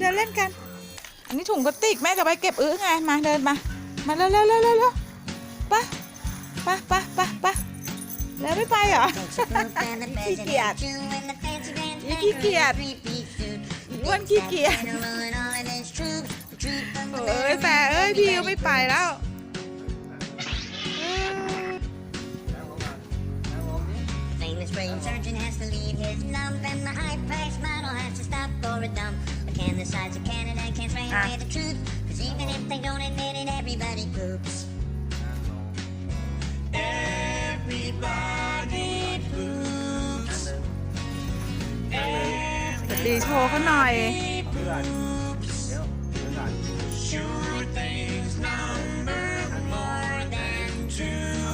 เดินเล่นกัน อันนี้ถุงกระติกแม่จะไปเก็บอื้อไง มาเดินมา มาเร็วเร็วเร็วปะปะปะปะปะแล้วไม่ไปเหรอขี้เกียจนี่ขี้เกียจว้วนขี้เกียจเอ้ยแต่เอ้ยพี่ไม่ไปแล้วเ criticize your candidate can't throw away the ah. truth. Cause even if they don't admit it, everybody poops. Everybody poops. Sure things number more than two.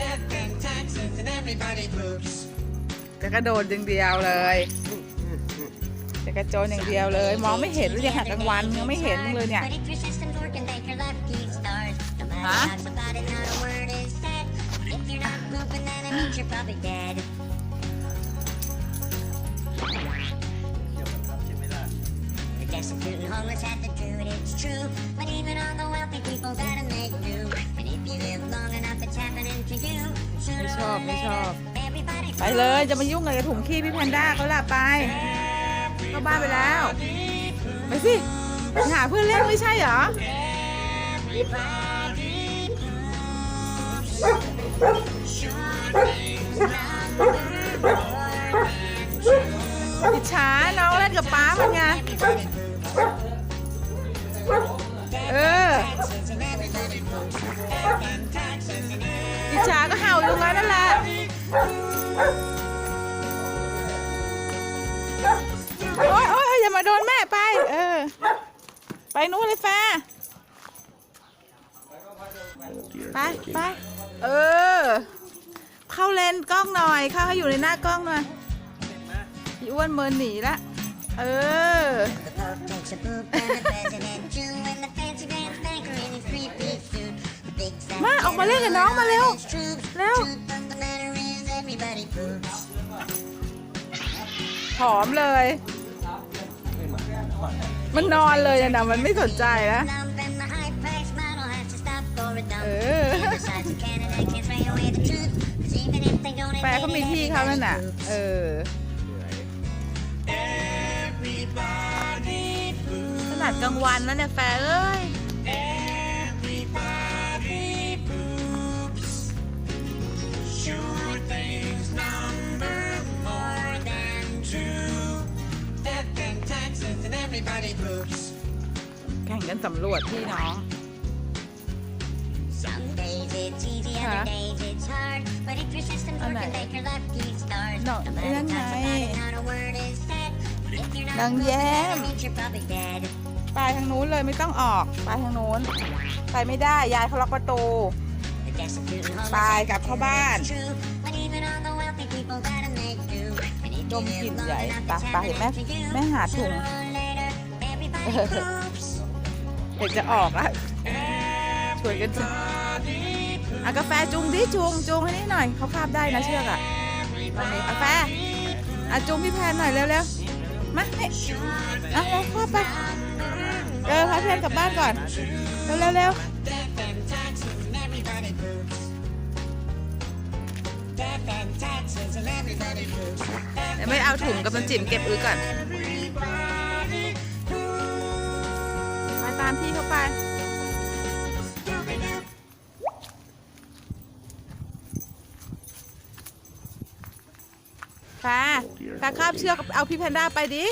Death and taxes and everybody poops. จะกระโจนอย่างเดียวเลย มองไม่เห็นหรือยังหักกลางวันยังไม่เห็นเลยเนี่ย ฮะ ไม่ชอบ ไม่ชอบ ไปเลยจะมายุ่งอะไรกับถุงขี้พี่แพนด้าเขาล่ะไปเข้าบ้านไปแล้ว ไปสิไปหาเพื่อนเล่นไม่ใช่เหรออิชฉาน้องเล่นกับป้ามันไง เอออิชฉาก็เห่าอยู่งั้นนั่นแหละไปนู้นเลยแฟไป ไป เออ เข้าเลนกล้องหน่อย เข้าให้อยู่ในหน้ากล้องหน่อยพีอ้วนเมินหนีละ เออ มาออกมาเล่นกับน้องมาเร็ว เร็ว หอมเลยมันนอนเลยนะมันไม่สนใจนะแปลเขามีที่เขาแล้นน่ะเออขนาดกลางวันนั่นเนี่ยแฟเอ้ยแข่งกันสำรวจพี่น้องนั่องไงดังแย้มไปทางนู้นเลยไม่ต้องออกไปทางนู้น ไปไม่ได้ยายเขาล็อกประตูไปกลับเข้าบ้านจมกลิ่นใหญ่ตาตาเห็นไหมแม่หาถุงเด็กจะออกละช่วยกันจะอากาแฟจุงดิจุงจุงให้นี่หน่อยเขาคาบได้นะเชือกอะกาแฟอาจุงพี่แพนหน่อยเร็วๆ มาเนอ่ะเอาคาบไปเออพาเพื่อนกลับบ้านก่อน เร็วๆเร็วเดี๋ยวไม่เอาถุงกับน้ำจิ้มเก็บอื้อก่อนามพี่เข้าไปค่ะตาข้ามเชือกเอาพี่แพนด้าไปดิ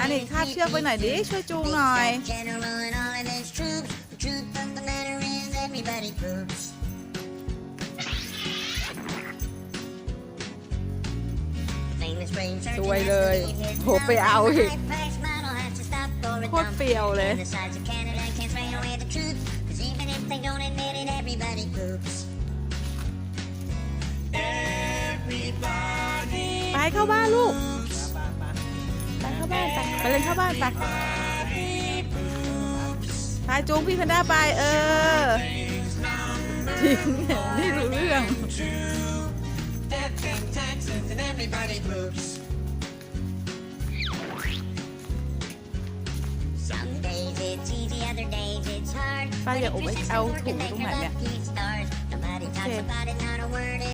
อันนี้ข้าเชือกไปหน่อยดิช่วยจูงหน่อยสวยเลยโหไปเอาอีกโคตรเฟี้ยวเลย ไปเข้าบ้านลูกไปเข้าบ้านไปไปเล่นเข้าบ้านไปพาจูงพี่แพนด้าไป เออทิ้งไม่รู้เรื่อง Everybody moves. Phát easy, other bích ao thủ đúng Nobody talks about it, not a word.